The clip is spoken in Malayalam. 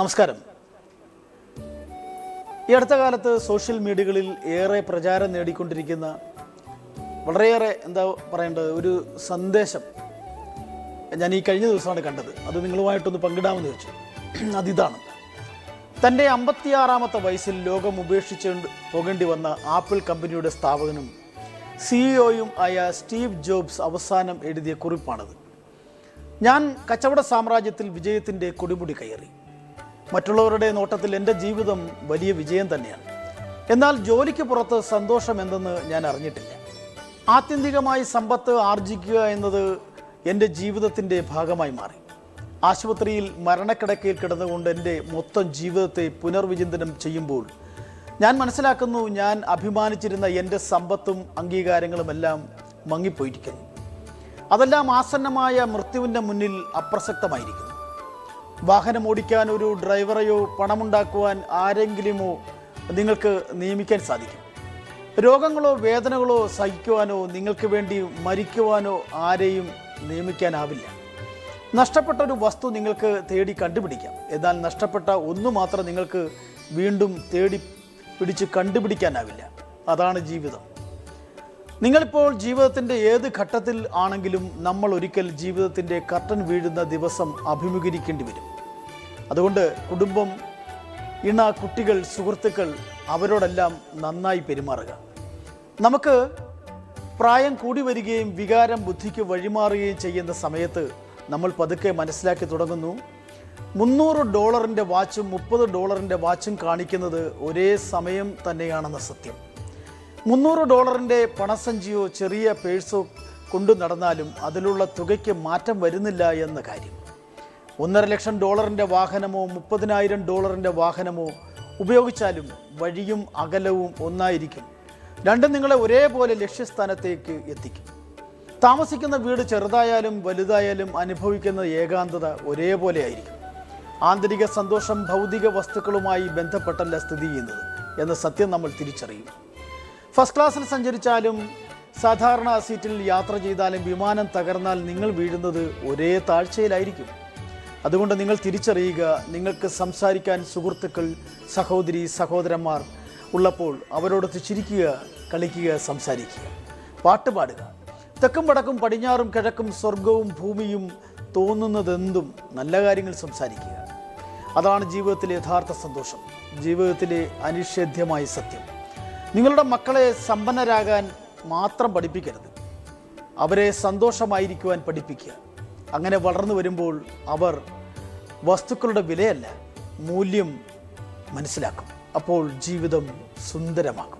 നമസ്കാരം. ഈ അടുത്ത കാലത്ത് സോഷ്യൽ മീഡിയകളിൽ ഏറെ പ്രചാരം നേടിക്കൊണ്ടിരിക്കുന്ന വളരെയേറെ എന്താ പറയേണ്ടത് ഒരു സന്ദേശം ഞാൻ ഈ കഴിഞ്ഞ ദിവസമാണ് കണ്ടത്. അത് നിങ്ങളുമായിട്ടൊന്ന് പങ്കിടാമെന്ന് വെച്ചു. അതിതാണ് തന്റെ അമ്പത്തിയാറാമത്തെ വയസ്സിൽ ലോകം ഉപേക്ഷിച്ച് പോകേണ്ടി വന്ന ആപ്പിൾ കമ്പനിയുടെ സ്ഥാപകനും സിഇഒയും ആയ സ്റ്റീവ് ജോബ്സ് അവസാനം എഴുതിയ കുറിപ്പാണത്. ഞാൻ കച്ചവട സാമ്രാജ്യത്തിൽ വിജയത്തിന്റെ കൊടിമുടി കയറി. മറ്റുള്ളവരുടെ നോട്ടത്തിൽ എന്റെ ജീവിതം വലിയ വിജയം തന്നെയാണ്. എന്നാൽ ജോലിക്ക് പുറത്ത് സന്തോഷം എന്തെന്ന് ഞാൻ അറിഞ്ഞിട്ടില്ല. ആത്യന്തികമായി സമ്പത്ത് ആർജിക്കുക എന്നത് എന്റെ ജീവിതത്തിന്റെ ഭാഗമായി മാറി. ആശുപത്രിയിൽ മരണക്കിടക്കയിൽ കിടന്നുകൊണ്ട് എന്റെ മൊത്തം ജീവിതത്തെ പുനർവിചിന്തനം ചെയ്യുമ്പോൾ ഞാൻ മനസ്സിലാക്കുന്നു ഞാൻ അഭിമാനിച്ചിരുന്ന എന്റെ സമ്പത്തും അംഗീകാരങ്ങളുമെല്ലാം മങ്ങിപ്പോയിരിക്കുന്നു. അതെല്ലാം ആസന്നമായ മൃത്യുവിന്റെ മുന്നിൽ അപ്രസക്തമായിരിക്കുന്നു. വാഹനം ഓടിക്കാൻ ഒരു ഡ്രൈവറെയോ പണമുണ്ടാക്കുവാൻ ആരെങ്കിലുമോ നിങ്ങൾക്ക് നിയമിക്കാൻ സാധിക്കും. രോഗങ്ങളോ വേദനകളോ സഹിക്കുവാനോ നിങ്ങൾക്ക് വേണ്ടി മരിക്കുവാനോ ആരെയും നിയമിക്കാനാവില്ല. നഷ്ടപ്പെട്ട ഒരു വസ്തു നിങ്ങൾക്ക് തേടി കണ്ടുപിടിക്കാം. എന്നാൽ നഷ്ടപ്പെട്ട ഒന്ന് മാത്രം നിങ്ങൾക്ക് വീണ്ടും തേടി പിടിച്ച് കണ്ടുപിടിക്കാനാവില്ല. അതാണ് ജീവിതം. നിങ്ങളിപ്പോൾ ജീവിതത്തിന്റെ ഏത് ഘട്ടത്തിൽ ആണെങ്കിലും നമ്മൾ ഒരിക്കൽ ജീവിതത്തിന്റെ കർട്ടൻ വീഴുന്ന ദിവസം അഭിമുഖീകരിക്കേണ്ടി വരും. അതുകൊണ്ട് കുടുംബം ഇണ കുട്ടികൾ സുഹൃത്തുക്കൾ അവരോടെല്ലാം നന്നായി പെരുമാറുക. നമുക്ക് പ്രായം കൂടി വരികയും വികാരം ബുദ്ധിക്ക് വഴിമാറുകയും ചെയ്യുന്ന സമയത്ത് നമ്മൾ പതുക്കെ മനസ്സിലാക്കി തുടങ്ങുന്നു. മുന്നൂറ് ഡോളറിന്റെ വാച്ചും മുപ്പത് ഡോളറിന്റെ വാച്ചും കാണിക്കുന്നത് ഒരേ സമയം തന്നെയാണെന്ന സത്യം. മുന്നൂറ് ഡോളറിന്റെ പണസഞ്ചിയോ ചെറിയ പേഴ്സോ കൊണ്ടു നടന്നാലും അതിലുള്ള തുകയ്ക്ക് മാറ്റം വരുന്നില്ല എന്ന കാര്യം. ഒന്നര ലക്ഷം ഡോളറിന്റെ വാഹനമോ മുപ്പതിനായിരം ഡോളറിന്റെ വാഹനമോ ഉപയോഗിച്ചാലും വഴിയും അകലവും ഒന്നായിരിക്കും. രണ്ടും നിങ്ങളെ ഒരേപോലെ ലക്ഷ്യസ്ഥാനത്തേക്ക് എത്തിക്കും. താമസിക്കുന്ന വീട് ചെറുതായാലും വലുതായാലും അനുഭവിക്കുന്ന ഏകാന്തത ഒരേപോലെ ആയിരിക്കും. ആന്തരിക സന്തോഷം ഭൗതിക വസ്തുക്കളുമായി ബന്ധപ്പെട്ടല്ല സ്ഥിതി ചെയ്യുന്നത് എന്ന സത്യം നമ്മൾ തിരിച്ചറിയും. ഫസ്റ്റ് ക്ലാസ്സിൽ സഞ്ചരിച്ചാലും സാധാരണ സീറ്റിൽ യാത്ര ചെയ്താലും വിമാനം തകർന്നാൽ നിങ്ങൾ വീഴുന്നത് ഒരേ താഴ്ചയിലായിരിക്കും. അതുകൊണ്ട് നിങ്ങൾ തിരിച്ചറിയുക നിങ്ങൾക്ക് സംസാരിക്കാൻ സുഹൃത്തുക്കൾ സഹോദരി സഹോദരന്മാർ ഉള്ളപ്പോൾ അവരോടൊത്ത് ചിരിക്കുക കളിക്കുക സംസാരിക്കുക. പാട്ട് പാടുക. തെക്കും വടക്കും പടിഞ്ഞാറും കിഴക്കും സ്വർഗവും ഭൂമിയും തോന്നുന്നതെന്തും നല്ല കാര്യങ്ങൾ സംസാരിക്കുക. അതാണ് ജീവിതത്തിലെ യഥാർത്ഥ സന്തോഷം. ജീവിതത്തിലെ അനിഷേധ്യമായ സത്യം. നിങ്ങളുടെ മക്കളെ സമ്പന്നരാകാൻ മാത്രം പഠിപ്പിക്കരുത്. അവരെ സന്തോഷമായിരിക്കുവാൻ പഠിപ്പിക്കുക. അങ്ങനെ വളർന്നു വരുമ്പോൾ അവർ വസ്തുക്കളുടെ വിലയല്ല മൂല്യം മനസ്സിലാക്കും. അപ്പോൾ ജീവിതം സുന്ദരമാകും